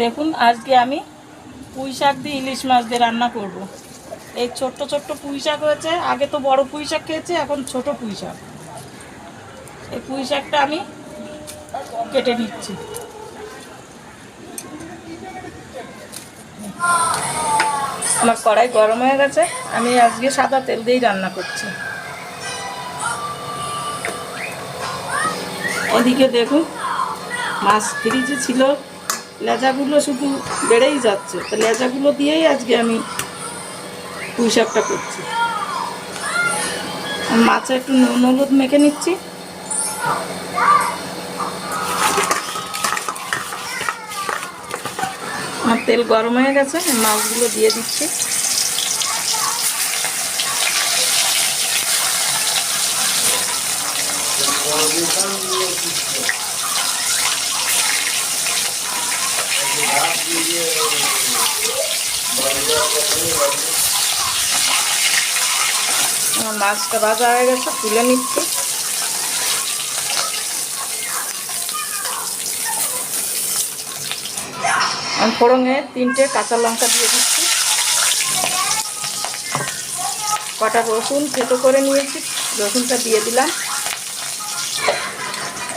দেখুন, আজকে আমি পুঁই শাক দিয়ে ইলিশ মাছ দিয়ে রান্না করব। এই ছোট্ট ছোট্ট পুঁই শাক হয়েছে, আগে তো বড় পুঁই শাক খেয়েছি, এখন ছোট পুঁই শাক। এই পুঁই শাকটা আমি কেটে নিচ্ছি। আমার কড়াই গরম হয়ে গেছে, আমি আজকে সাদা তেল দিয়েই রান্না করছি। এদিকে দেখুন, মাছ ফ্রিজে ছিল। লেজাগুলো শুধু বেড়েই যাচ্ছে। তো লেজাগুলো দিয়েই আজকে আমি পুঁই শাকটা করছি। মাছে একটু নুন হলুদ মেখে নিচ্ছি। আমার তেল গরম হয়ে গেছে মাছগুলো দিয়ে দিচ্ছি। আমার মাছটা ভাজা হয়ে গেছে, তুলে নিচ্ছি। ফোড়ঙে তিনটে কাঁচা লঙ্কা দিয়ে দিচ্ছি। কটা রসুন থেতো করে নিয়েছি, রসুনটা দিয়ে দিলাম।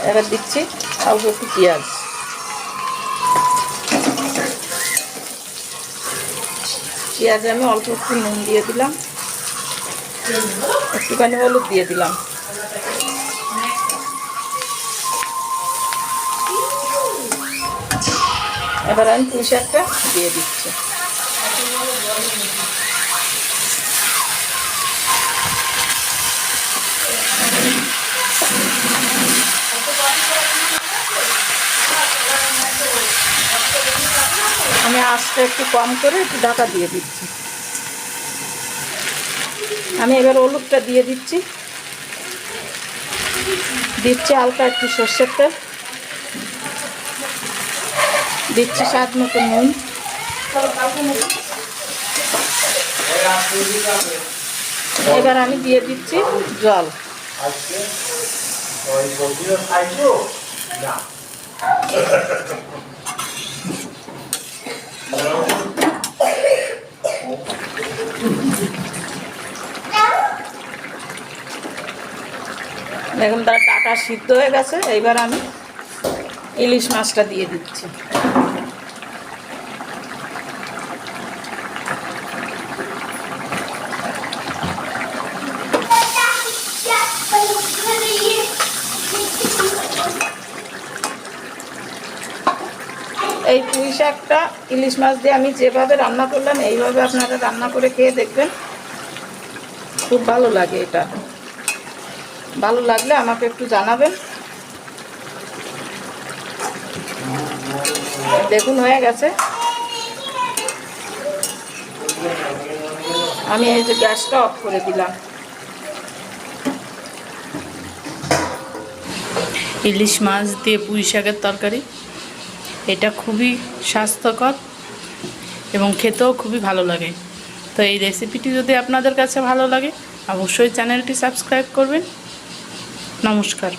এবার দিচ্ছি অল্প একটু পেঁয়াজ। পেঁয়াজে আমি অল্প একটু নুন দিয়ে দিলাম। একটুখানি হলুদ দিয়ে দিলাম। এবার আমি পুঁই শাকটা দিয়ে দিচ্ছি। আমি আঁচটা একটু কম করে একটু ঢাকা দিয়ে দিচ্ছি। আমি এবার হলুদটা দিয়ে দিচ্ছি। দিচ্ছি হালকা একটু সর্ষের তেল। দিচ্ছি স্বাদ মতো নুন। এবার আমি দিয়ে দিচ্ছি জল। দেখুন তার টাটা সিদ্ধ হয়ে গেছে। এইবার আমি ইলিশ মাছটা দিয়ে দিচ্ছি। এই পুঁই শাকটা, ইলিশ মাছ দিয়ে আমি যেভাবে রান্না করলাম, এইভাবে আপনারা রান্না করে খেয়ে দেখবেন। খুব ভালো লাগে এটা। ভালো লাগলে আমাকে একটু জানাবেন। দেখুন, হয়ে গেছে। আমি এই যে গ্যাসটা অফ করে দিলাম। ইলিশ মাছ দিয়ে পুঁই শাকের তরকারি? এটা খুবই স্বাস্থ্যকর এবং খেতেও খুবই ভালো লাগে। তো এই রেসিপিটি যদি আপনাদের কাছে ভালো লাগে, অবশ্যই চ্যানেলটি সাবস্ক্রাইব করবেন। নমস্কার।